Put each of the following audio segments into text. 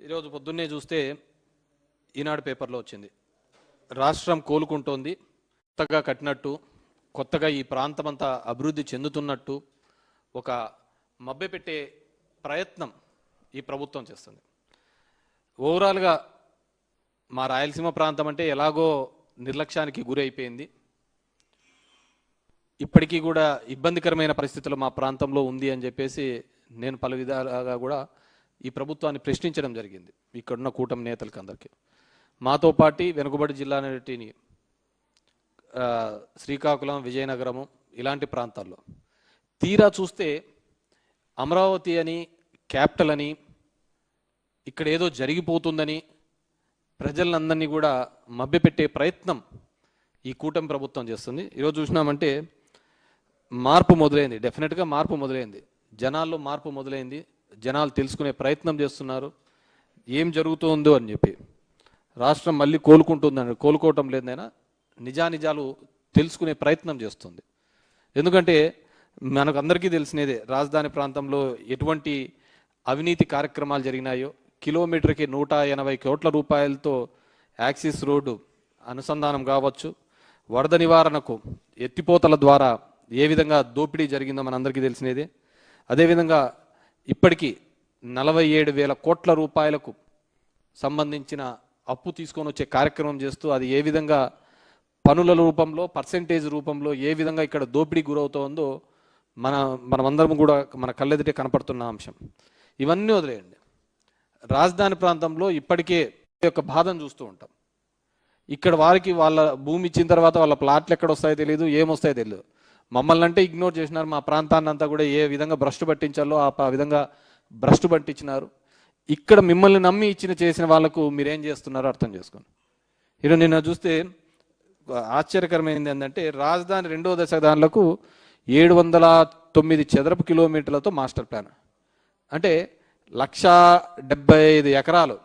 ఈరోజు పొద్దున్నే చూస్తే ఈనాడు పేపర్లో వచ్చింది. రాష్ట్రం కోలుకుంటోంది కొత్తగా కట్టినట్టు కొత్తగా ఈ ప్రాంతం అంతా అభివృద్ధి చెందుతున్నట్టు ఒక మభ్యపెట్టే ప్రయత్నం ఈ ప్రభుత్వం చేస్తుంది. ఓవరాల్గా మా రాయలసీమ ప్రాంతం అంటే ఎలాగో నిర్లక్ష్యానికి గురి అయిపోయింది ఇప్పటికీ కూడా ఇబ్బందికరమైన పరిస్థితులు మా ప్రాంతంలో ఉంది అని చెప్పేసి నేను పలు విధాలుగా కూడా ఈ ప్రభుత్వాన్ని ప్రశ్నించడం జరిగింది. ఇక్కడున్న కూటమి నేతలకు అందరికీ మాతో పాటు వెనుకబడి జిల్లా అనేటిని శ్రీకాకుళం విజయనగరము ఇలాంటి ప్రాంతాల్లో. తీరా చూస్తే అమరావతి అని క్యాపిటల్ అని ఇక్కడ ఏదో జరిగిపోతుందని ప్రజలందరినీ కూడా మభ్యపెట్టే ప్రయత్నం ఈ కూటమి ప్రభుత్వం చేస్తుంది. ఈరోజు చూసినామంటే మార్పు మొదలైంది. డెఫినెట్గా మార్పు మొదలైంది. జనాల్లో మార్పు మొదలైంది. జనాలు తెలుసుకునే ప్రయత్నం చేస్తున్నారు. ఏం జరుగుతుందో అని చెప్పి. రాష్ట్రం మళ్ళీ కోలుకుంటుందని కోలుకోవటం లేదైనా నిజానిజాలు తెలుసుకునే ప్రయత్నం చేస్తుంది. ఎందుకంటే మనకు అందరికీ తెలిసినదే రాజధాని ప్రాంతంలో ఎటువంటి అవినీతి కార్యక్రమాలు జరిగినాయో కిలోమీటర్కి నూట ఎనభై కోట్ల రూపాయలతో యాక్సిస్ రోడ్డు అనుసంధానం కావచ్చు వరద నివారణకు ఎత్తిపోతల ద్వారా ఏ విధంగా దోపిడీ జరిగిందో మనందరికీ తెలిసినదే. అదేవిధంగా ఇప్పటికీ నలభై ఏడు వేల కోట్ల రూపాయలకు సంబంధించిన అప్పు తీసుకొని వచ్చే కార్యక్రమం చేస్తూ అది ఏ విధంగా పనుల రూపంలో పర్సెంటేజ్ రూపంలో ఏ విధంగా ఇక్కడ దోపిడీ గురవుతోందో మన మనమందరం కూడా మన కళ్ళెదుటే కనపడుతున్న అంశం. ఇవన్నీ వదిలేయండి. రాజధాని ప్రాంతంలో ఇప్పటికే యొక్క బాధను చూస్తూ ఉంటాం. ఇక్కడ వారికి వాళ్ళ భూమి ఇచ్చిన తర్వాత వాళ్ళ ప్లాట్లు ఎక్కడ వస్తాయో తెలియదు ఏమొస్తాయో తెలియదు మమ్మల్ని అంటే ఇగ్నోర్ చేసినారు. మా ప్రాంతాన్ని అంతా కూడా ఏ విధంగా భ్రష్టు పట్టించాలో ఆ విధంగా భ్రష్టు పట్టించినారు. ఇక్కడ మిమ్మల్ని నమ్మి ఇచ్చిన చేసిన వాళ్ళకు మీరేం చేస్తున్నారో అర్థం చేసుకోండి. ఈరోజు నిన్న చూస్తే ఆశ్చర్యకరమైనది ఏంటంటే రాజధాని రెండో దశ దానిలకు ఏడు వందల తొమ్మిది చదరపు కిలోమీటర్లతో మాస్టర్ ప్లాన్. అంటే లక్ష డెబ్బై ఐదు ఎకరాలు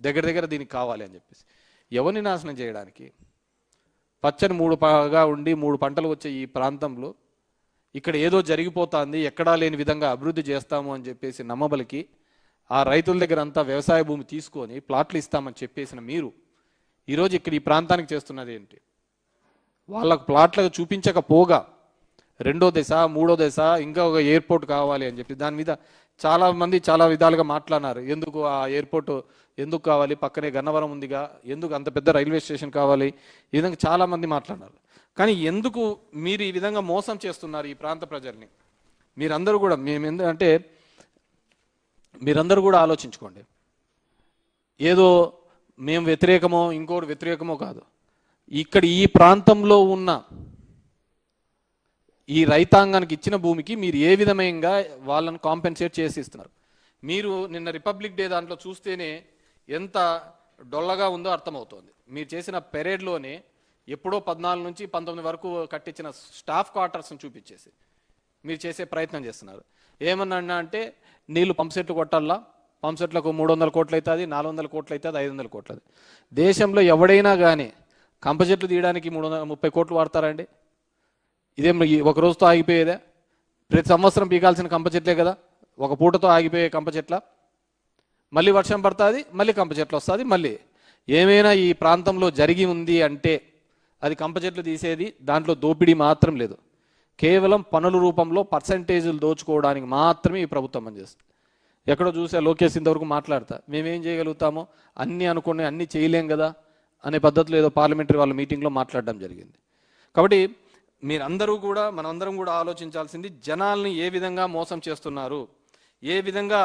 దగ్గర దగ్గర దీనికి కావాలి అని చెప్పేసి. ఎవరిని నాశనం చేయడానికి? పచ్చని మూడు బాగా ఉండి మూడు పంటలు వచ్చే ఈ ప్రాంతంలో ఇక్కడ ఏదో జరిగిపోతుంది ఎక్కడా లేని విధంగా అభివృద్ధి చేస్తాము అని చెప్పేసి నమ్మబలికి ఆ రైతుల దగ్గర అంతా వ్యవసాయ భూమి తీసుకొని ప్లాట్లు ఇస్తామని చెప్పేసిన మీరు ఈరోజు ఇక్కడ ఈ ప్రాంతానికి చేస్తున్నది ఏంటి? వాళ్ళకు ప్లాట్లకు చూపించకపోగా రెండో దశ మూడో దశ ఇంకా ఒక ఎయిర్పోర్ట్ కావాలి అని చెప్పి దాని మీద చాలా మంది చాలా విధాలుగా మాట్లాడినారు. ఎందుకు ఆ ఎయిర్పోర్ట్ ఎందుకు కావాలి? పక్కనే గన్నవరం ఉందిగా. ఎందుకు అంత పెద్ద రైల్వే స్టేషన్ కావాలి? ఈ విధంగా చాలామంది మాట్లాడినారు. కానీ ఎందుకు మీరు ఈ విధంగా మోసం చేస్తున్నారు ఈ ప్రాంత ప్రజల్ని? మీరందరూ కూడా మేము ఎందుకంటే మీరందరూ కూడా ఆలోచించుకోండి. ఏదో మేము వ్యతిరేకమో ఇంకోటి వ్యతిరేకమో కాదు. ఇక్కడ ఈ ప్రాంతంలో ఉన్న ఈ రైతాంగానికి ఇచ్చిన భూమికి మీరు ఏ విధంగా వాళ్ళని కాంపెన్సేట్ చేసి ఇస్తున్నారు? మీరు నిన్న రిపబ్లిక్ డే దాంట్లో చూస్తేనే ఎంత డొల్లగా ఉందో అర్థమవుతోంది. మీరు చేసిన పెరేడ్లోనే ఎప్పుడో పద్నాలుగు నుంచి పంతొమ్మిది వరకు కట్టించిన స్టాఫ్ క్వార్టర్స్ని చూపించేసి మీరు చేసే ప్రయత్నం చేస్తున్నారు. ఏమన్నా అంటే నీళ్ళు పంప్సెట్లు కొట్టాలా? పంప్సెట్లకు మూడు వందల కోట్లు అవుతుంది నాలుగు వందల కోట్లు అవుతుంది ఐదు వందల కోట్లు దేశంలో ఎవడైనా కానీ కంపచెట్లు తీయడానికి మూడు వందల ముప్పై కోట్లు వాడతారండి ఇదేం ఒక రోజుతో ఆగిపోయేదే. ప్రతి సంవత్సరం పీకాల్సిన కంప చెట్లే కదా. ఒక పూటతో ఆగిపోయే కంప చెట్ల. మళ్ళీ వర్షం పడుతుంది మళ్ళీ కంప చెట్లు వస్తుంది మళ్ళీ. ఏమైనా ఈ ప్రాంతంలో జరిగి ఉంది అంటే అది కంప చెట్లు తీసేది దాంట్లో దోపిడీ మాత్రం లేదు. కేవలం పనుల రూపంలో పర్సంటేజీలు దోచుకోవడానికి మాత్రమే ఈ ప్రభుత్వం పనిచేస్తుంది. ఎక్కడో చూసా లోకేష్ ఇంతవరకు మాట్లాడతా. మేమేం చేయగలుగుతామో అన్నీ అనుకుని అన్నీ చేయలేం కదా అనే పద్ధతిలో ఏదో పార్లమెంటరీ వాళ్ళ మీటింగ్లో మాట్లాడడం జరిగింది. కాబట్టి మీరందరూ కూడా మనందరం కూడా ఆలోచించాల్సింది జనాల్ని ఏ విధంగా మోసం చేస్తున్నారు ఏ విధంగా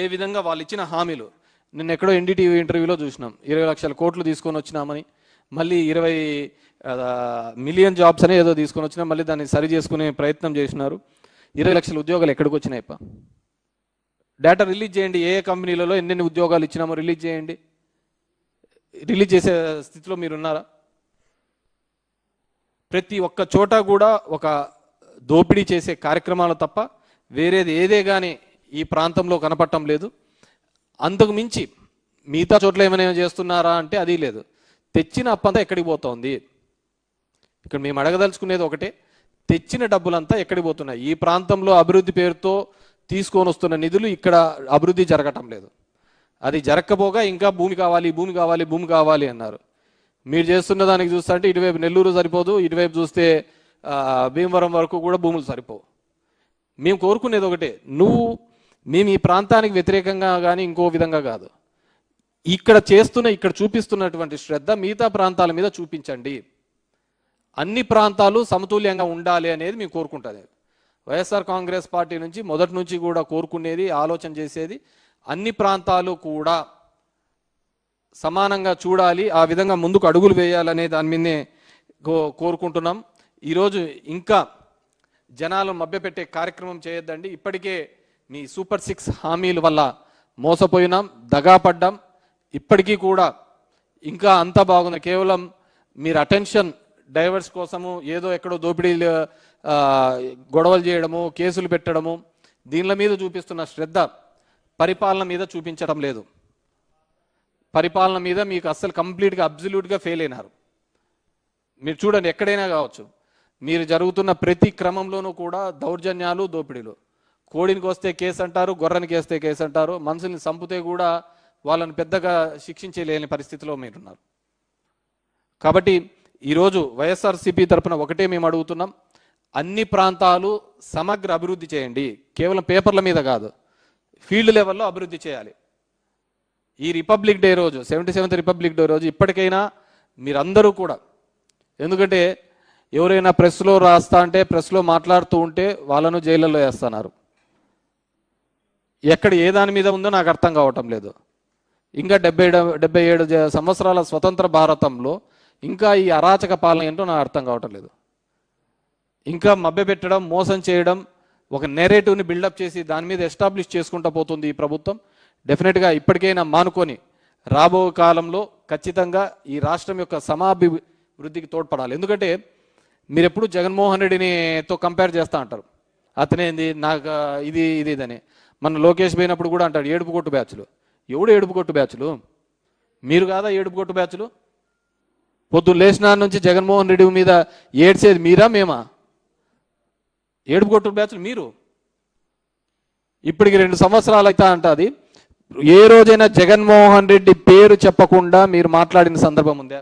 ఏ విధంగా వాళ్ళు ఇచ్చిన హామీలు. నిన్న ఎక్కడో ఎన్డీటీవీ ఇంటర్వ్యూలో చూసినాం. ఇరవై లక్షల కోట్లు తీసుకొని వచ్చినామని మళ్ళీ ఇరవై మిలియన్ జాబ్స్ అనే ఏదో తీసుకొని వచ్చినా మళ్ళీ దాన్ని సరి చేసుకునే ప్రయత్నం చేసినారు. ఇరవై లక్షల ఉద్యోగాలు ఎక్కడికి వచ్చినాయిప్ప డేటా రిలీజ్ చేయండి. ఏ ఏ కంపెనీలలో ఎన్నెన్ని ఉద్యోగాలు ఇచ్చినామో రిలీజ్ చేయండి. రిలీజ్ చేసే స్థితిలో మీరు ఉన్నారా ప్రతి ఒక్క చోట కూడా ఒక దోపిడీ చేసే కార్యక్రమాలు తప్ప వేరేది ఏదే కానీ ఈ ప్రాంతంలో కనపడటం లేదు. అంతకు మించి మిగతా చోట్ల ఏమైనా చేస్తున్నారా అంటే అది లేదు. తెచ్చిన అప్పంతా ఎక్కడికి పోతోంది? ఇక్కడ మేము అడగదలుచుకునేది ఒకటే. తెచ్చిన డబ్బులంతా ఎక్కడికి పోతున్నాయి? ఈ ప్రాంతంలో అభివృద్ధి పేరుతో తీసుకొని వస్తున్న నిధులు ఇక్కడ అభివృద్ధి జరగటం లేదు. అది జరగకపోగా ఇంకా భూమి కావాలి భూమి కావాలి భూమి కావాలి అన్నారు. మీరు చేస్తున్న దానికి చూస్తే అంటే ఇటువైపు నెల్లూరు సరిపోదు ఇటువైపు చూస్తే భీమవరం వరకు కూడా భూములు సరిపోవు. మేము కోరుకునేది ఒకటే నువ్వు మేము ఈ ప్రాంతానికి వ్యతిరేకంగా కానీ ఇంకో విధంగా కాదు. ఇక్కడ చేస్తున్న ఇక్కడ చూపిస్తున్నటువంటి శ్రద్ధ మిగతా ప్రాంతాల మీద చూపించండి. అన్ని ప్రాంతాలు సమతుల్యంగా ఉండాలి అనేది మేము కోరుకుంటుంది. వైఎస్ఆర్ కాంగ్రెస్ పార్టీ నుంచి మొదటి నుంచి కూడా కోరుకునేది ఆలోచన చేసేది అన్ని ప్రాంతాలు కూడా సమానంగా చూడాలి ఆ విధంగా ముందుకు అడుగులు వేయాలనే దాని మీదనే కో- కోరుకుంటున్నాం. ఈరోజు ఇంకా జనాలు మభ్యపెట్టే కార్యక్రమం చేయొద్దండి. ఇప్పటికే మీ సూపర్ సిక్స్ హామీల వల్ల మోసపోయినాం దగాపడ్డాం ఇప్పటికీ కూడా ఇంకా అంత బాగుంది. కేవలం మీరు అటెన్షన్ డైవర్స్ కోసము ఏదో ఎక్కడో దోపిడీలు గొడవలు చేయడము కేసులు పెట్టడము దీనిల మీద చూపిస్తున్న శ్రద్ధ పరిపాలన మీద చూపించడం లేదు. పరిపాలన మీద మీకు అస్సలు కంప్లీట్గా అబ్జల్యూట్గా ఫెయిల్ అయినారు. మీరు చూడండి ఎక్కడైనా కావచ్చు. మీరు జరుగుతున్న ప్రతి క్రమంలోనూ కూడా దౌర్జన్యాలు దోపిడీలు. కోడినికి వస్తే కేసు అంటారు గొర్రెనికి వేస్తే కేసు అంటారు. మనుషుల్ని చంపితే కూడా వాళ్ళని పెద్దగా శిక్షించలేని పరిస్థితిలో మీరున్నారు. కాబట్టి ఈరోజు వైఎస్ఆర్సీపీ తరపున ఒకటే మేము అడుగుతున్నాం. అన్ని ప్రాంతాలు సమగ్ర అభివృద్ధి చేయండి. కేవలం పేపర్ల మీద కాదు ఫీల్డ్ లెవెల్లో అభివృద్ధి చేయాలి. ఈ రిపబ్లిక్ డే రోజు సెవెంటీ సెవెంత్ రిపబ్లిక్ డే రోజు ఇప్పటికైనా మీరందరూ కూడా ఎందుకంటే ఎవరైనా ప్రెస్లో రాస్తా అంటే ప్రెస్లో మాట్లాడుతూ ఉంటే వాళ్ళను జైళ్ళలో వేస్తున్నారు. ఎక్కడ ఏ దాని మీద ఉందో నాకు అర్థం కావటం లేదు. ఇంకా డెబ్బై డెబ్బై ఏడు సంవత్సరాల స్వతంత్ర భారతంలో ఇంకా ఈ అరాచక పాలన ఏంటో నాకు అర్థం కావటం లేదు. ఇంకా మభ్యపెట్టడం మోసం చేయడం ఒక నెరేటివ్ని బిల్డప్ చేసి దాని మీద ఎస్టాబ్లిష్ చేసుకుంటూ పోతుంది ఈ ప్రభుత్వం. డెఫినెట్గా ఇప్పటికైనా మానుకొని రాబో కాలంలో ఖచ్చితంగా ఈ రాష్ట్రం యొక్క సమాభివృద్ధికి తోడ్పడాలి. ఎందుకంటే మీరు ఎప్పుడు జగన్మోహన్ రెడ్డినితో కంపేర్ చేస్తూ అంటారు. అతనేంది నాకు ఇది ఇది ఇదని. మన లోకేష్ పోయినప్పుడు కూడా అంటాడు ఏడుపు కొట్టు బ్యాచ్లు. ఎవడు ఏడుపు కొట్టు బ్యాచ్లు? మీరు కాదా ఏడుపు కొట్టు బ్యాచ్లు? పొద్దున్న లేచిన నుంచి జగన్మోహన్ రెడ్డి మీద ఏడ్చేది మీరా మేమా? ఏడుపు కొట్టు బ్యాచ్లు మీరు? ఇప్పటికి రెండు సంవత్సరాలు అయితే అంటది ఏ రోజైనా జగన్మోహన్ రెడ్డి పేరు చెప్పకుండా మీరు మాట్లాడిన సందర్భం ఉందా?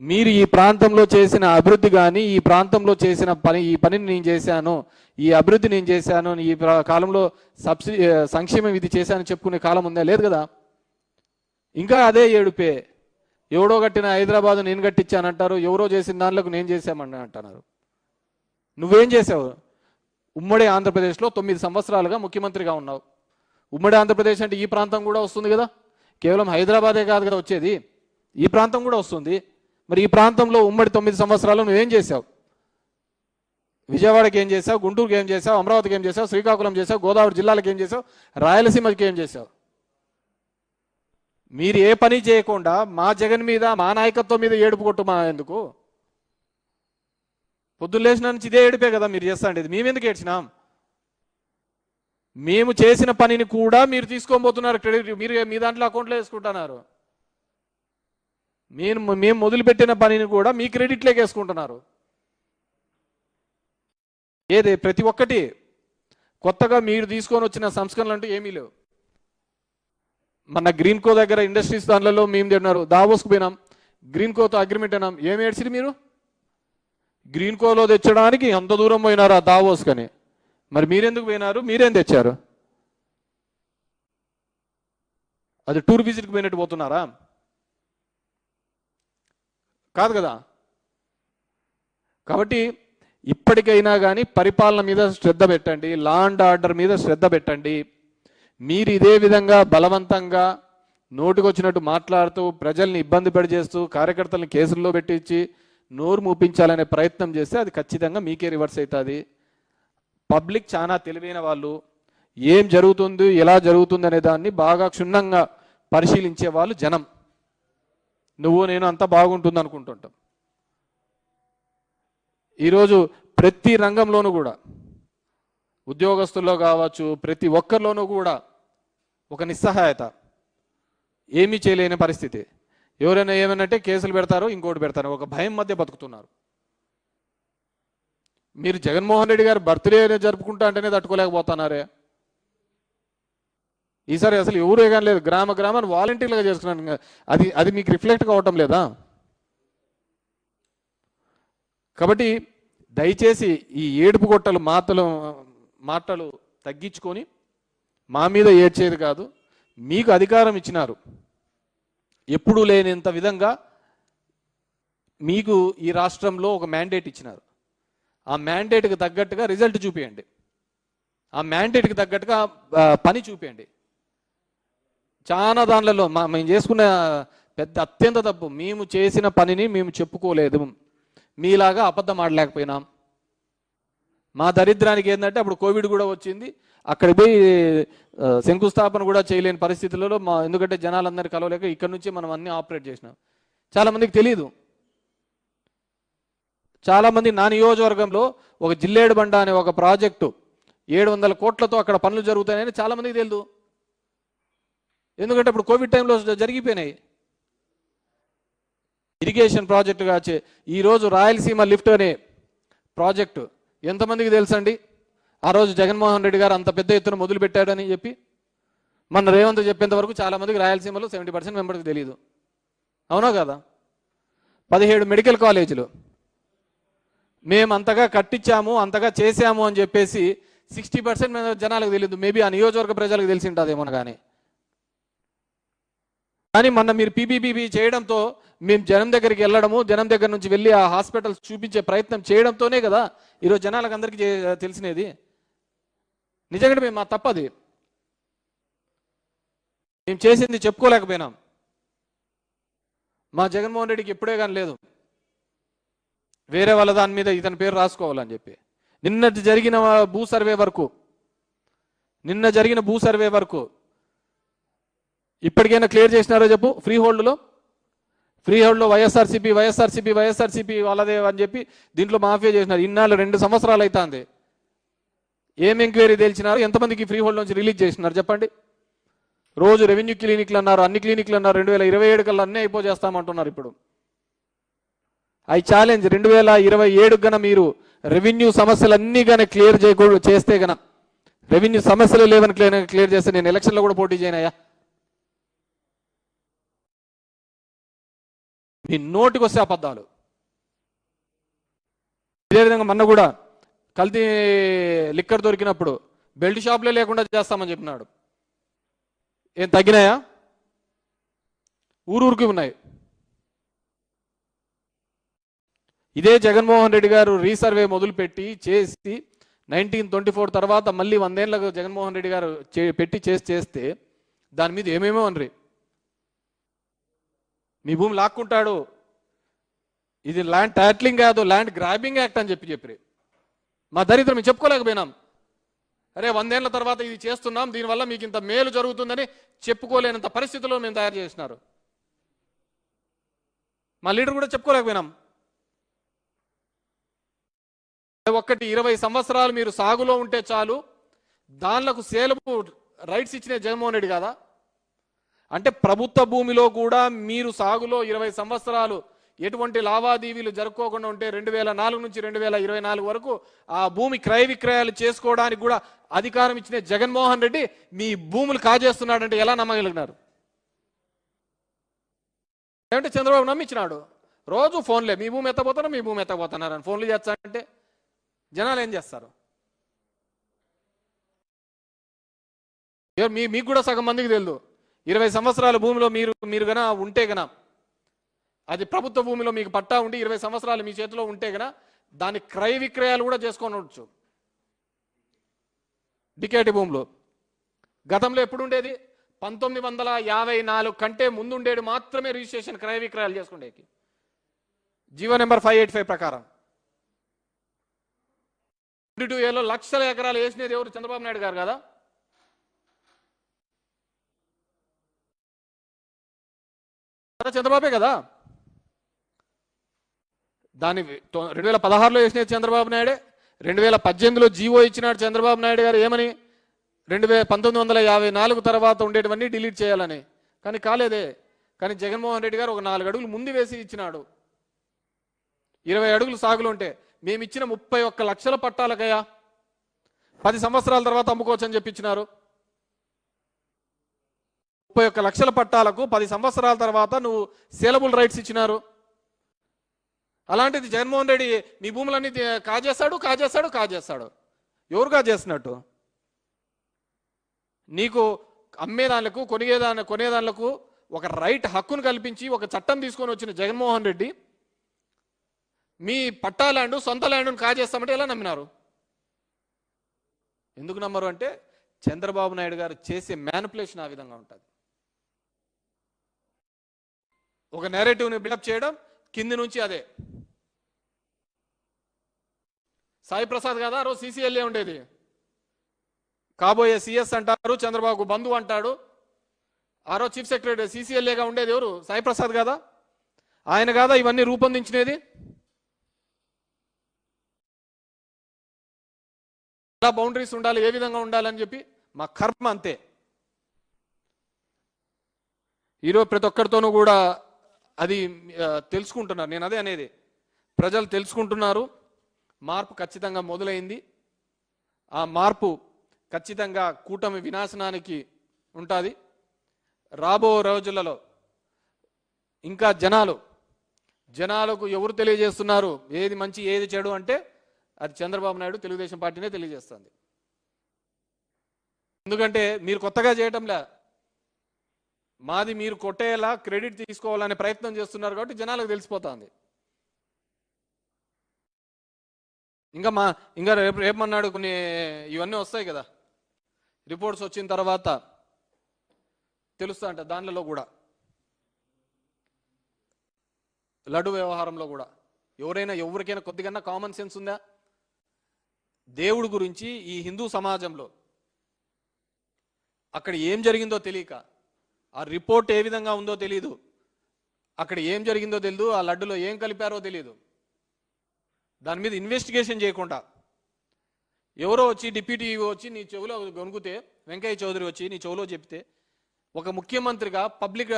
మీరు ఈ ప్రాంతంలో చేసిన అభివృద్ధి కానీ ఈ ప్రాంతంలో చేసిన పని ఈ పనిని నేను చేశాను ఈ అభివృద్ధి నేను చేశాను ఈ కాలంలో సబ్సిడీ సంక్షేమం ఇది చేశాను చెప్పుకునే కాలం ఉందా? లేదు కదా. ఇంకా అదే ఏడుపే. ఎవడో కట్టిన హైదరాబాద్ నేను కట్టించానంటారు ఎవరో చేసిన దానిలకు నేను చేశామని అంటున్నారు. నువ్వేం చేసావు ఉమ్మడి ఆంధ్రప్రదేశ్లో తొమ్మిది సంవత్సరాలుగా ముఖ్యమంత్రిగా ఉన్నావు. ఉమ్మడి ఆంధ్రప్రదేశ్ అంటే ఈ ప్రాంతం కూడా వస్తుంది కదా? కేవలం హైదరాబాదే కాదు కదా వచ్చేది? ఈ ప్రాంతం కూడా వస్తుంది. మరి ఈ ప్రాంతంలో ఉమ్మడి తొమ్మిది సంవత్సరాలు నువ్వేం చేసావు విజయవాడకి ఏం చేసావు గుంటూరుకి ఏం చేసావు అమరావతికి ఏం చేసావు శ్రీకాకుళం చేసావు గోదావరి జిల్లాలకు ఏం చేసావు రాయలసీమకి ఏం చేసావు మీరు ఏ పని చేయకుండా మా జగన్ మీద మా నాయకత్వం మీద ఏడుపు కొట్టు మా ఎందుకు? పొద్దున్న లేచిన నుంచి ఇదే ఏడిపే కదా మీరు చేస్తాండేది మేమెందుకు ఏడ్చినాం? మేము చేసిన పనిని కూడా మీరు తీసుకోబోతున్నారు క్రెడిట్ మీరు మీ దాంట్లో అకౌంట్లో వేసుకుంటున్నారు. మేము మేము మొదలుపెట్టిన పనిని కూడా మీ క్రెడిట్లోకి వేసుకుంటున్నారు. ఏది? ప్రతి ఒక్కటి కొత్తగా మీరు తీసుకొని వచ్చిన సంస్కరణలు అంటూ ఏమీ లేవు. మన గ్రీన్ కో దగ్గర ఇండస్ట్రీస్ దానిలలో మేము తిన్నారు దావోస్కు పోయినాం. గ్రీన్ కోతో అగ్రిమెంట్ అయినాం ఏమి ఏడ్చిరు మీరు? గ్రీన్ కోలో తెచ్చడానికి ఎంత దూరం పోయినారు ఆ దావోస్ కని మరి మీరెందుకు పోయినారు? మీరేం తెచ్చారు? అది టూర్ విజిట్కి పోయినట్టు పోతున్నారా? కాదు కదా? కాబట్టి ఇప్పటికైనా కానీ పరిపాలన మీద శ్రద్ధ పెట్టండి లా అండ్ ఆర్డర్ మీద శ్రద్ధ పెట్టండి. మీరు ఇదే విధంగా బలవంతంగా నోటికొచ్చినట్టు మాట్లాడుతూ ప్రజల్ని ఇబ్బంది పడి చేస్తూ కార్యకర్తలను కేసుల్లో పెట్టించి నోరు మూపించాలనే ప్రయత్నం చేస్తే అది ఖచ్చితంగా మీకే రివర్స్ అవుతుంది. పబ్లిక్ చాలా తెలివైన వాళ్ళు ఏం జరుగుతుంది ఎలా జరుగుతుంది అనే దాన్ని బాగా క్షుణ్ణంగా పరిశీలించే వాళ్ళు జనం. నువ్వు నేను అంతా బాగుంటుంది అనుకుంటుంటాం. ఈరోజు ప్రతి రంగంలోనూ కూడా ఉద్యోగస్తుల్లో కావచ్చు ప్రతి ఒక్కరిలోనూ కూడా ఒక నిస్సహాయత. ఏమీ చేయలేని పరిస్థితి. ఎవరైనా ఏమనంటే కేసులు పెడతారో ఇంకోటి పెడతారు ఒక భయం మధ్య బతుకుతున్నారు. మీరు జగన్మోహన్ రెడ్డి గారు బర్త్డే జరుపుకుంటా అంటేనే తట్టుకోలేకపోతున్నారే. ఈసారి అసలు ఎవరు కానీ లేదు గ్రామ గ్రామాన్ని వాలంటీర్లుగా చేసుకున్నాను. అది అది మీకు రిఫ్లెక్ట్ కావటం లేదా? కాబట్టి దయచేసి ఈ ఏడుపు కొట్టలు మాటలు మాటలు తగ్గించుకొని మా మీద ఏడ్చేది కాదు మీకు అధికారం ఇచ్చినారు. ఎప్పుడూ లేనంత విధంగా మీకు ఈ రాష్ట్రంలో ఒక మ్యాండేట్ ఇచ్చినారు. ఆ మ్యాండేట్కి తగ్గట్టుగా రిజల్ట్ చూపించండి ఆ మ్యాండేట్కి తగ్గట్టుగా పని చూపించండి చాలా దానిలలో మా మేము చేసుకున్న పెద్ద అత్యంత తప్పు. మేము చేసిన పనిని మేము చెప్పుకోలేదు. మీలాగా అబద్ధం ఆడలేకపోయినాం. మా దరిద్రానికి ఏంటంటే అప్పుడు కోవిడ్ కూడా వచ్చింది. అక్కడ పోయి శంకుస్థాపన కూడా చేయలేని పరిస్థితులలో మా ఎందుకంటే జనాలందరినీ కలవలేక ఇక్కడ నుంచి మనం అన్ని ఆపరేట్ చేసినాం. చాలా మందికి తెలియదు చాలామంది నా నియోజకవర్గంలో ఒక జిల్లేడు బండ అనే ఒక ప్రాజెక్టు ఏడు వందల కోట్లతో అక్కడ పనులు జరుగుతాయని చాలామందికి తెలియదు ఎందుకంటే ఇప్పుడు కోవిడ్ టైంలో జరిగిపోయినాయి. ఇరిగేషన్ ప్రాజెక్టు చే ఈరోజు రాయలసీమ లిఫ్ట్ అనే ప్రాజెక్టు ఎంతమందికి తెలుసండి? ఆ రోజు జగన్మోహన్ రెడ్డి గారు అంత పెద్ద ఎత్తున మొదలుపెట్టాడని చెప్పి మన రేవంత్ చెప్పేంత వరకు చాలామందికి రాయలసీమలో సెవెంటీ పర్సెంట్ మెంబర్కి తెలియదు అవునా కదా? పదిహేడు మెడికల్ కాలేజీలు. మేము అంతగా కట్టించాము అంతగా చేశాము అని చెప్పేసి సిక్స్టీ పర్సెంట్ జనాలకు తెలియదు. మేబీ ఆ నియోజకవర్గ ప్రజలకు తెలిసి ఉంటుందేమో కానీ కానీ మొన్న మీరు పీపీపీబీ చేయడంతో మేము జనం దగ్గరికి వెళ్ళడము జనం దగ్గర నుంచి వెళ్ళి ఆ హాస్పిటల్స్ చూపించే ప్రయత్నం చేయడంతోనే కదా ఈరోజు జనాలకు అందరికీ తెలిసినది. నిజంగా మేము మా తప్పది. మేము చేసింది చెప్పుకోలేకపోయినాం. మా జగన్మోహన్ రెడ్డికి ఎప్పుడే కానీ లేదు. వేరే వాళ్ళ దాని మీద ఇతని పేరు రాసుకోవాలని చెప్పి. నిన్న జరిగిన భూ సర్వే వరకు నిన్న జరిగిన భూ సర్వే వరకు ఇప్పటికైనా క్లియర్ చేసినారో చెప్పు ఫ్రీ హోల్డ్లో? ఫ్రీ హోల్డ్లో వైఎస్ఆర్సీపీ వైఎస్ఆర్సీపీ వైఎస్ఆర్సీపీ వాళ్ళదే అని చెప్పి దీంట్లో మాఫియా చేసినారు. ఇన్నాళ్ళు రెండు సంవత్సరాలు అవుతుంది ఏం ఎంక్వైరీ తెలిసినారు ఎంతమందికి ఫ్రీ హోల్డ్ నుంచి రిలీజ్ చేసినారు చెప్పండి. రోజు రెవెన్యూ క్లినిక్లు అన్నారు అన్ని క్లినిక్లు అన్నారు రెండు వేల ఇరవై ఏడు కల్లా అన్నీ అయిపోజేస్తామంటున్నారు ఇప్పుడు. ఐ ఛాలెంజ్ రెండు వేల ఇరవై ఏడు గన మీరు రెవెన్యూ సమస్యలన్నీ కానీ క్లియర్ చేయకూడదు చేస్తే గన రెవెన్యూ సమస్యలు లేవని క్లియర్ క్లియర్ చేస్తే నేను ఎలక్షన్లో కూడా పోటీ చేయనయ్యా మీ నోటికి వస్తే అబద్ధాలు. ఇదే విధంగా మొన్న కూడా కల్తీ లిక్కర్ దొరికినప్పుడు బెల్ట్ షాప్లే లేకుండా చేస్తామని చెప్పినాడు. ఏం తగ్గినాయా? ఊరూరికి ఉన్నాయి. ఇదే జగన్మోహన్ రెడ్డి గారు రీసర్వే మొదలుపెట్టి చేసి నైన్టీన్ ట్వంటీ ఫోర్ తర్వాత మళ్ళీ వందేళ్ళకు జగన్మోహన్ రెడ్డి గారు చే- పెట్టి చేసి చేస్తే దాని మీద ఏమేమో అనరి. మీ భూమి లాక్కుంటాడు. ఇది ల్యాండ్ టైట్లింగ్ కాదు ల్యాండ్ గ్రాబింగ్ యాక్ట్ అని చెప్పి చెప్పి మా దరిద్రం మేము చెప్పుకోలేకపోయినాం. అరే వందేళ్ళ తర్వాత ఇది చేస్తున్నాం దీనివల్ల మీకు ఇంత మేలు జరుగుతుందని చెప్పుకోలేనంత పరిస్థితిలో మేము తయారు చేసినారు. మా లీడర్ కూడా చెప్పుకోలేకపోయినాం. ఒక్కటి ఇరవై సంవత్సరాలు మీరు సాగులో ఉంటే చాలు దానిలకు సేలబు రైట్స్ ఇచ్చిన జగన్మోహన్ రెడ్డి కదా? అంటే ప్రభుత్వ భూమిలో కూడా మీరు సాగులో ఇరవై సంవత్సరాలు ఎటువంటి లావాదేవీలు జరుపుకోకుండా ఉంటే రెండు వేల నాలుగు నుంచి రెండు వేల ఇరవై నాలుగు వరకు ఆ భూమి క్రయ విక్రయాలు చేసుకోవడానికి కూడా అధికారం ఇచ్చిన జగన్మోహన్ రెడ్డి మీ భూములు కాజేస్తున్నాడంటే ఎలా నమ్మగలిగినారు? ఏమంటే చంద్రబాబు నమ్మించినాడు. రోజు ఫోన్లే మీ భూమి ఎత్తపోతున్నారు మీ భూమి ఎత్తపోతున్నారు అని ఫోన్లు చేస్తానంటే జనాలు ఏం చేస్తారు? మీ మీకు కూడా సగం మందికి తెలియదు ఇరవై సంవత్సరాల భూమిలో మీరు మీరు గన ఉంటే గన అది ప్రభుత్వ భూమిలో మీకు పట్టా ఉండి ఇరవై సంవత్సరాలు మీ చేతిలో ఉంటే గన దాని క్రయ విక్రయాలు కూడా చేసుకోనవచ్చు డికేటి భూములు. గతంలో ఎప్పుడు ఉండేది పంతొమ్మిది వందల యాభై నాలుగు కంటే ముందు ఉండేది మాత్రమే రిజిస్ట్రేషన్ క్రయ విక్రయాలు చేసుకునేకి GO number five eight five ప్రకారం. ట్వంటీ టూ ఏలో లక్షల ఎకరాలు వేసినది ఎవరు? చంద్రబాబు నాయుడు గారు కదా? కదా చంద్రబాబే కదా? దాని రెండు వేల పదహారులో వేసినది చంద్రబాబు నాయుడే రెండు వేల పద్దెనిమిదిలో జీవో ఇచ్చినాడు చంద్రబాబు నాయుడు గారు ఏమని? రెండు వేల పంతొమ్మిది వందల యాభై నాలుగు తర్వాత ఉండేటివన్నీ డిలీట్ చేయాలని. కానీ కాలేదే. కానీ జగన్మోహన్ రెడ్డి గారు ఒక నాలుగు అడుగులు ముందు వేసి ఇచ్చినాడు. ఇరవై అడుగులు సాగులు ఉంటే మేము ఇచ్చిన ముప్పై ఒక్క లక్షల పట్టాలకయ్యా. పది సంవత్సరాల తర్వాత అమ్ముకోవచ్చు అని చెప్పించినారు. ముప్పై ఒక్క లక్షల పట్టాలకు పది సంవత్సరాల తర్వాత నువ్వు సేలబుల్ రైట్స్ ఇచ్చినారు. అలాంటిది జగన్మోహన్ రెడ్డి మీ భూములన్నీ కాజేస్తాడు కాజేస్తాడు కాజేస్తాడు. ఎవరు కాజేస్తున్నట్టు నీకు అమ్మేదానికి కొనిగేదాని కొనేదానికి ఒక రైట్ హక్కును కల్పించి ఒక చట్టం తీసుకొని వచ్చిన జగన్మోహన్ రెడ్డి మీ పట్టా ల్యాండ్ సొంత ల్యాండ్ను కాజేస్తామంటే ఎలా నమ్మినారు? ఎందుకు నమ్మరు అంటే చంద్రబాబు నాయుడు గారు చేసే మ్యానిపులేషన్ ఆ విధంగా ఉంటుంది. ఒక నెరేటివ్ని బిల్డప్ చేయడం కింది నుంచి అదే. సాయి ప్రసాద్ కదా ఆ రోజు సీసీఎల్ఏ ఉండేది. కాబోయే సిఎస్ అంటారు చంద్రబాబు బంధువు అంటాడు. ఆ రోజు చీఫ్ సెక్రటరీ సీసీఎల్ఏగా ఉండేది ఎవరు? సాయి ప్రసాద్ కదా ఆయన కాదా ఇవన్నీ రూపొందించినది? ఎలా బౌండరీస్ ఉండాలి ఏ విధంగా ఉండాలని చెప్పి మా కర్మ అంతే. ఈరోజు ప్రతి ఒక్కరితోనూ కూడా అది తెలుసుకుంటున్నారు. నేను అదే అనేది. ప్రజలు తెలుసుకుంటున్నారు. మార్పు ఖచ్చితంగా మొదలైంది. ఆ మార్పు ఖచ్చితంగా కూటమి వినాశనానికి ఉంటుంది. రాబో రోజులలో ఇంకా జనాలు జనాలకు ఎవరు తెలియజేస్తున్నారు? ఏది మంచి ఏది చెడు అంటే అది చంద్రబాబు నాయుడు తెలుగుదేశం పార్టీనే తెలియజేస్తుంది. ఎందుకంటే మీరు కొత్తగా చేయటంలే మాది మీరు కొట్టేలా క్రెడిట్ తీసుకోవాలనే ప్రయత్నం చేస్తున్నారు కాబట్టి జనాలకు తెలిసిపోతుంది. ఇంకా మా ఇంకా రేపు రేపమన్నాడు కొన్ని ఇవన్నీ వస్తాయి కదా. రిపోర్ట్స్ వచ్చిన తర్వాత తెలుస్తా అంట దానిలో కూడా. లడ్డు వ్యవహారంలో కూడా. ఎవరైనా ఎవరికైనా కొద్దిగా కామన్ సెన్స్ ఉందా? దేవుడు గురించి ఈ హిందూ సమాజంలో అక్కడ ఏం జరిగిందో తెలియక ఆ రిపోర్ట్ ఏ విధంగా ఉందో తెలియదు అక్కడ ఏం జరిగిందో తెలియదు ఆ లడ్డులో ఏం కలిపారో తెలియదు దాని మీద ఇన్వెస్టిగేషన్ చేయకుండా ఎవరో వచ్చి డిప్యూటీ వచ్చి నీ చెవిలో గొనుగుతే వెంకయ్య చౌదరి వచ్చి నీ చెవిలో చెప్తే ఒక ముఖ్యమంత్రిగా పబ్లిక్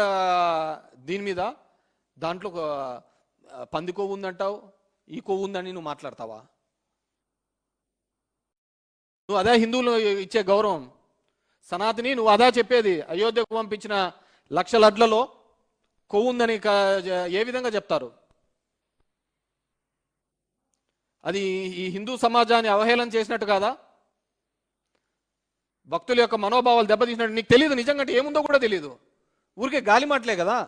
దీని మీద దాంట్లో ఒక, పంది కొవ్వు ఉందంటావు ఈ కొవ్వు ఉందని నువ్వు మాట్లాడతావా? నువ్వు అదే హిందువులు ఇచ్చే గౌరవం. సనాతిని నువ్వు అదా చెప్పేది. అయోధ్యకు పంపించిన లక్ష లడ్లలో కొవ్వు ఉందని ఏ విధంగా చెప్తారు? అది ఈ హిందూ సమాజాన్ని అవహేళన చేసినట్టు కాదా? భక్తుల యొక్క మనోభావాలు దెబ్బతీసినట్టు నీకు తెలియదు నిజంగా అంటే ఏముందో కూడా తెలియదు ఊరికే గాలి మాటలే కదా?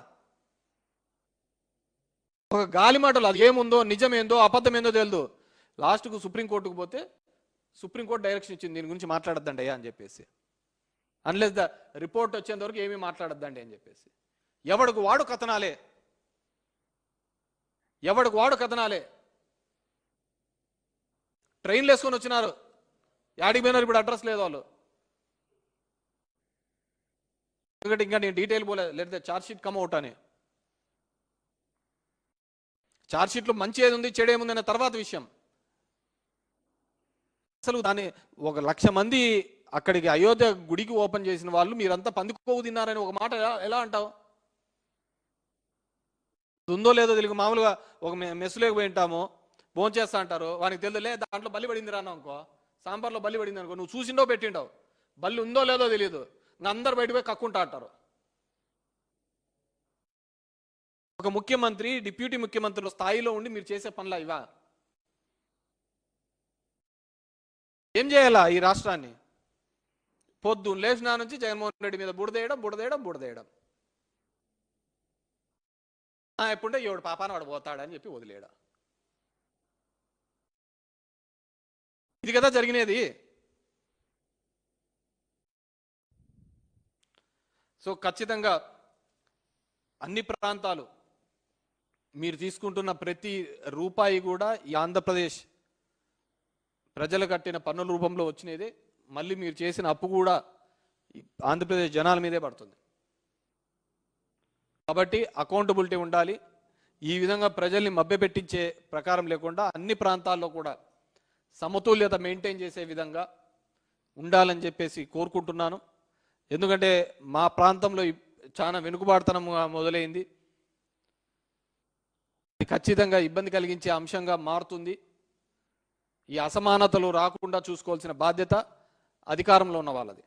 ఒక గాలి మాటలు అది ఏముందో నిజమేందో అబద్ధమేందో తెలియదు లాస్ట్కు సుప్రీంకోర్టుకు పోతే సుప్రీంకోర్టు డైరెక్షన్ ఇచ్చింది దీని గురించి మాట్లాడద్దండి అయ్యా అని చెప్పేసి. అన్లెస్ ద రిపోర్ట్ వచ్చేంత వరకు ఏమీ మాట్లాడద్దండి అని చెప్పేసి. ఎవడికి వాడు కథనాలే? ఎవడికి వాడు కథనాలే? ట్రైన్లు వేసుకొని వచ్చినారు. యాడికి పోయినారు ఇప్పుడు అడ్రస్ లేదు వాళ్ళు. ఎందుకంటే ఇంకా నేను డీటెయిల్ పోలేదు లేదా చార్జ్ షీట్ కమ్ అవుట్ అని. చార్జ్ షీట్లో మంచి ఏది ఉంది చెడు ఏముంది అనే తర్వాత విషయం. అసలు దాన్ని ఒక లక్ష మంది అక్కడికి అయోధ్య గుడికి ఓపెన్ చేసిన వాళ్ళు మీరంతా పందుకోవు తిన్నారని ఒక మాట ఎలా అంటావు? ఉందో లేదో తెలియదు మామూలుగా ఒక మెస్సులోకి పోయి ఉంటాము. భోంచేస్తా అంటారు. వానికి తెలియదులే దాంట్లో బల్లి పడింది రాను అనుకో. సాంబార్లో బల్లి పడింది అనుకో. నువ్వు చూసిండో పెట్టిండవు. బల్లి ఉందో లేదో తెలియదు అందరు బయట పోయి కక్కుంటా అంటారు. ఒక ముఖ్యమంత్రి డిప్యూటీ ముఖ్యమంత్రుల స్థాయిలో ఉండి మీరు చేసే పనులా ఇవా? ఏం చేయాలా ఈ రాష్ట్రాన్ని? పొద్దున్న లేచినా నుంచి జగన్మోహన్ రెడ్డి మీద బుడదేయడం బుడదేయడం బుడదేయడం ఎప్పుడంటే ఎవడు పాపాన వాడు పోతాడని చెప్పి వదిలేయడం. ఇది కదా జరిగినది. సో ఖచ్చితంగా అన్ని ప్రాంతాలు మీరు తీసుకుంటున్న ప్రతి రూపాయి కూడా ఈ ఆంధ్రప్రదేశ్ ప్రజలు కట్టిన పన్నుల రూపంలో వచ్చినది మళ్ళీ మీరు చేసిన అప్పు కూడా ఆంధ్రప్రదేశ్ జనాల మీదే పడుతుంది. కాబట్టి అకౌంటబిలిటీ ఉండాలి. ఈ విధంగా ప్రజల్ని మభ్యపెట్టించే ప్రకారం లేకుండా అన్ని ప్రాంతాల్లో కూడా సమతుల్యత మెయింటైన్ చేసే విధంగా ఉండాలని చెప్పేసి కోరుకుంటున్నాను. ఎందుకంటే మా ప్రాంతంలో చాలా వెనుకబాటుతనం మొదలైంది. ఇది ఖచ్చితంగా ఇబ్బంది కలిగించే అంశంగా మారుతుంది. ఈ అసమానతలు రాకుండా చూసుకోవాల్సిన బాధ్యత అధికారంలో ఉన్న వాళ్ళది.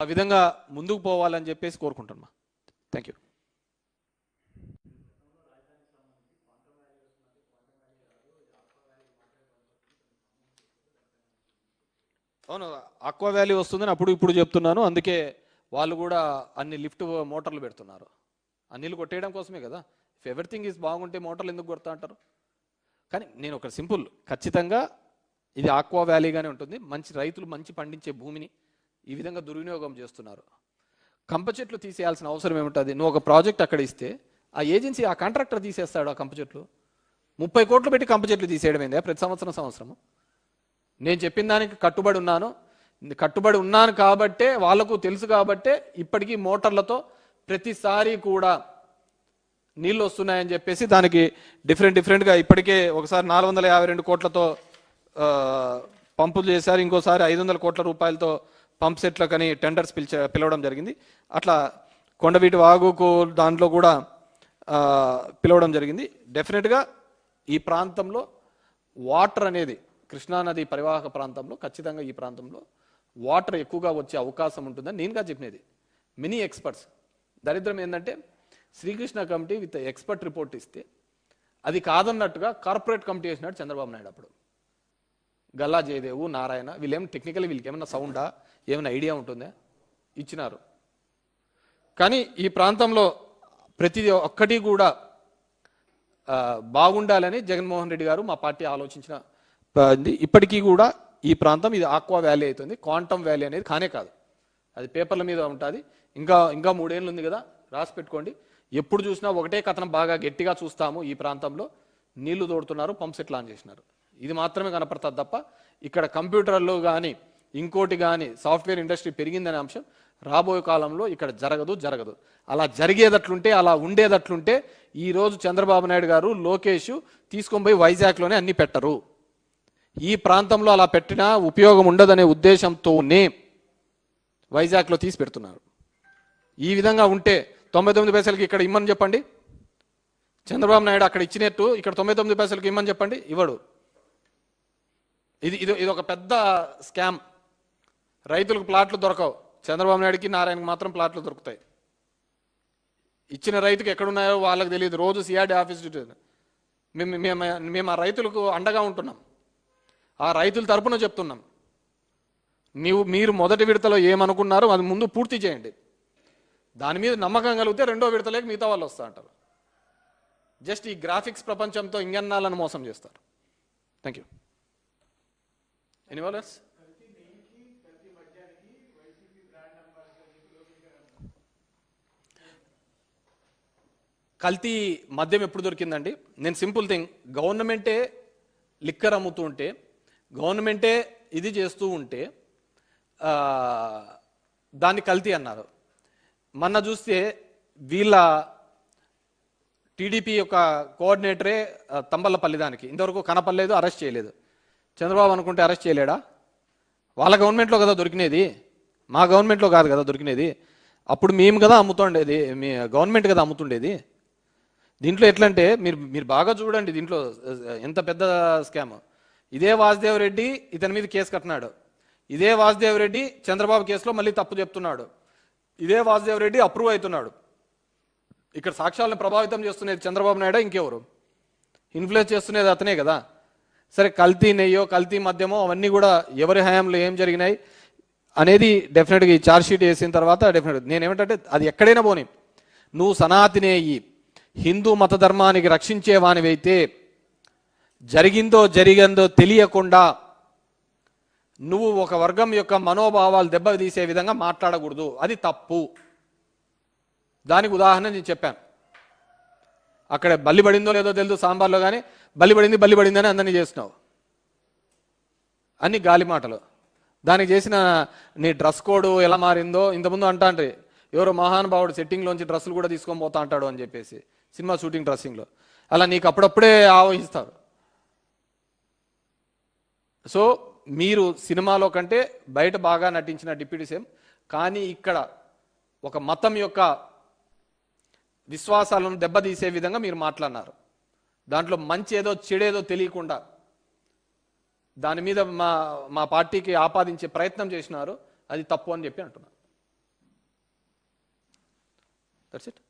ఆ విధంగా ముందుకు పోవాలని చెప్పేసి కోరుకుంటున్నా. థ్యాంక్ యూ అవును అక్వా వ్యాలీ వస్తుందని అప్పుడు ఇప్పుడు చెప్తున్నాను. అందుకే వాళ్ళు కూడా అన్ని లిఫ్ట్ మోటార్లు పెడుతున్నారు. ఆ నీళ్ళు కొట్టేయడం కోసమే కదా. ఇఫ్ ఎవ్రీథింగ్ ఈజ్ బాగుంటే మోటార్లు ఎందుకు కొడతా అంటారు? కానీ నేను ఒక సింపుల్ ఖచ్చితంగా ఇది ఆక్వా వ్యాలీగానే ఉంటుంది. మంచి రైతులు మంచి పండించే భూమిని ఈ విధంగా దుర్వినియోగం చేస్తున్నారు. కంప చెట్లు తీసేయాల్సిన అవసరం ఏముంటుంది? నువ్వు ఒక ప్రాజెక్ట్ అక్కడ ఇస్తే ఆ ఏజెన్సీ ఆ కాంట్రాక్టర్ తీసేస్తాడు ఆ కంప చెట్లు. ముప్పై కోట్లు పెట్టి కంప చెట్లు తీసేయడం ఏందా? ప్రతి సంవత్సరం సంవత్సరము. నేను చెప్పిన దానికి కట్టుబడి ఉన్నాను. కట్టుబడి ఉన్నాను కాబట్టే వాళ్ళకు తెలుసు కాబట్టే ఇప్పటికీ మోటార్లతో ప్రతిసారి కూడా నీళ్ళు వస్తున్నాయని చెప్పేసి దానికి డిఫరెంట్ డిఫరెంట్గా ఇప్పటికే ఒకసారి నాలుగు వందల యాభై రెండు కోట్లతో పంపులు చేశారు. ఇంకోసారి ఐదు వందల కోట్ల రూపాయలతో పంప్ సెట్లకని టెండర్స్ పిలిచ పిలవడం జరిగింది. అట్లా కొండవీటి వాగుకు దాంట్లో కూడా పిలవడం జరిగింది. డెఫినెట్గా ఈ ప్రాంతంలో వాటర్ అనేది కృష్ణానది పరివాహక ప్రాంతంలో ఖచ్చితంగా ఈ ప్రాంతంలో వాటర్ ఎక్కువగా వచ్చే అవకాశం ఉంటుందని నేనుగా చెప్పినది. మినీ ఎక్స్పర్ట్స్ దరిద్రం ఏంటంటే Srikrishna committee with expert report ఇస్తే అది కాదన్నట్టుగా కార్పొరేట్ కమిటీ వేసినాడు చంద్రబాబు నాయుడు అప్పుడు. గల్లా జయదేవు నారాయణ వీళ్ళేం టెక్నికల్ వీళ్ళకి ఏమైనా సౌండా ఏమైనా ఐడియా ఉంటుందా? ఇచ్చినారు. కానీ ఈ ప్రాంతంలో ప్రతి ఒక్కటి కూడా బాగుండాలని జగన్మోహన్ రెడ్డి గారు మా పార్టీ ఆలోచించిన ఇప్పటికీ కూడా ఈ ప్రాంతం ఇది ఆక్వా వ్యాలీ అవుతుంది. క్వాంటమ్ వ్యాలీ అనేది కానే కాదు. అది పేపర్ల మీద ఉంటుంది. ఇంకా ఇంకా మూడేళ్ళు ఉంది కదా రాసి పెట్టుకోండి. ఎప్పుడు చూసినా ఒకటే కథనం బాగా గట్టిగా చూస్తాము ఈ ప్రాంతంలో. నీళ్ళు తోడుతున్నారు పంప్ సెట్ లాంచ్ చేసినారు. ఇది మాత్రమే కనపడుతుంది తప్ప ఇక్కడ కంప్యూటర్లు కానీ ఇంకోటి కానీ సాఫ్ట్వేర్ ఇండస్ట్రీ పెరిగిందనే అంశం రాబోయే కాలంలో ఇక్కడ జరగదు జరగదు. అలా జరిగేదట్లుంటే అలా ఉండేదట్లుంటే ఈరోజు చంద్రబాబు నాయుడు గారు లోకేష్ తీసుకొని పోయి వైజాగ్లోనే అన్ని పెట్టరు. ఈ ప్రాంతంలో అలా పెట్టినా ఉపయోగం ఉండదనే ఉద్దేశంతోనే వైజాగ్లో తీసి పెడుతున్నారు. ఈ విధంగా ఉంటే తొంభై తొమ్మిది పైసలకి ఇక్కడ ఇమ్మని చెప్పండి. చంద్రబాబు నాయుడు అక్కడ ఇచ్చినట్టు ఇక్కడ తొంభై తొమ్మిది పైసలకి ఇమ్మని చెప్పండి. ఇవ్వడు. ఇది ఇది ఇది ఒక పెద్ద స్కామ్. రైతులకు ప్లాట్లు దొరకవు. చంద్రబాబు నాయుడుకి నారాయణకి మాత్రం ప్లాట్లు దొరుకుతాయి. ఇచ్చిన రైతుకి ఎక్కడున్నాయో వాళ్ళకి తెలియదు. రోజు సిఆర్డి ఆఫీస్ మేము మేము మేము ఆ రైతులకు అండగా ఉంటున్నాం. ఆ రైతుల తరపున చెప్తున్నాం. నీవు మీరు మొదటి విడతలో ఏమనుకున్నారో అది ముందు పూర్తి చేయండి. దాని మీద నమ్మకం కలిగితే రెండో విడతలేక మిగతా వాళ్ళు వస్తా అంటారు. జస్ట్ ఈ గ్రాఫిక్స్ ప్రపంచంతో ఇంగన్నాలను మోసం చేస్తారు. థ్యాంక్ యూ ఎనీవాలర్స్ కల్తీ మద్యం ఎప్పుడు దొరికిందండి? నేను సింపుల్ థింగ్. గవర్నమెంటే లిక్కర్ అమ్ముతూ ఉంటే గవర్నమెంటే ఇది చేస్తూ ఉంటే దాన్ని కల్తీ అన్నారు. మొన్న చూస్తే వీళ్ళ టీడీపీ యొక్క కోఆర్డినేటరే ఆ, తంబల్లపల్లి దానికి. ఇంతవరకు కనపడలేదు అరెస్ట్ చేయలేదు. చంద్రబాబు అనుకుంటే అరెస్ట్ చేయలేడా? వాళ్ళ గవర్నమెంట్లో కదా దొరికినది. మా గవర్నమెంట్లో కాదు కదా దొరికినది. అప్పుడు మేము కదా అమ్ముతుండేది మీ గవర్నమెంట్ కదా అమ్ముతుండేది. దీంట్లో ఎట్లంటే మీరు మీరు బాగా చూడండి దీంట్లో ఎంత పెద్ద స్కామ్. ఇదే వాసుదేవ్ రెడ్డి ఇతని మీద కేసు కట్టినాడు. ఇదే వాసుదేవ్ రెడ్డి చంద్రబాబు కేసులో మళ్ళీ తప్పు చెప్తున్నాడు. ఇదే వాసుదేవ్ రెడ్డి అప్రూవ్ అవుతున్నాడు. ఇక్కడ సాక్ష్యాలను ప్రభావితం చేస్తున్నది చంద్రబాబు నాయుడు ఇంకెవరు? ఇన్ఫ్లుయెన్స్ చేస్తున్నది అతనే కదా. సరే కల్తీ నెయ్యో కల్తీ మద్యమో అవన్నీ కూడా ఎవరి హయాంలో ఏం జరిగినాయి అనేది డెఫినెట్గా ఈ ఛార్జ్ షీట్ వేసిన తర్వాత డెఫినెట్ నేను ఏమిటంటే అది ఎక్కడైనా పోని. నువ్వు సనాతినేయి హిందూ మత ధర్మానికి రక్షించేవానివైతే జరిగిందో జరిగిందో తెలియకుండా నువ్వు ఒక వర్గం యొక్క మనోభావాలు దెబ్బతీసే విధంగా మాట్లాడకూడదు. అది తప్పు. దానికి ఉదాహరణ నేను చెప్పాను. అక్కడ బల్లి పడిందో లేదో తెలుసు సాంబార్లో కానీ బల్లి పడింది అని అందరినీ చేస్తున్నావు అన్ని గాలి మాటలు. దానికి చేసిన నీ డ్రెస్ కోడ్ ఎలా మారిందో ఇంతకుముందు అంటాండ్రి. ఎవరో మహానుభావుడు సెట్టింగ్లోంచి డ్రెస్సులు కూడా తీసుకొని పోతా అంటాడు అని చెప్పేసి సినిమా షూటింగ్ డ్రెస్సింగ్లో. అలా నీకు అప్పుడప్పుడే ఆవహిస్తారు. సో మీరు సినిమాలో కంటే బయట బాగా నటించిన డిప్యూటీ సీఎం కానీ ఇక్కడ ఒక మతం యొక్క విశ్వాసాలను దెబ్బతీసే విధంగా మీరు మాట్లాడినారు. దాంట్లో మంచి ఏదో చెడేదో తెలియకుండా దాని మీద మా మా పార్టీకి ఆపాదించే ప్రయత్నం చేసినారు అది తప్పు అని చెప్పి అంటున్నాను దట్స్ ఇట్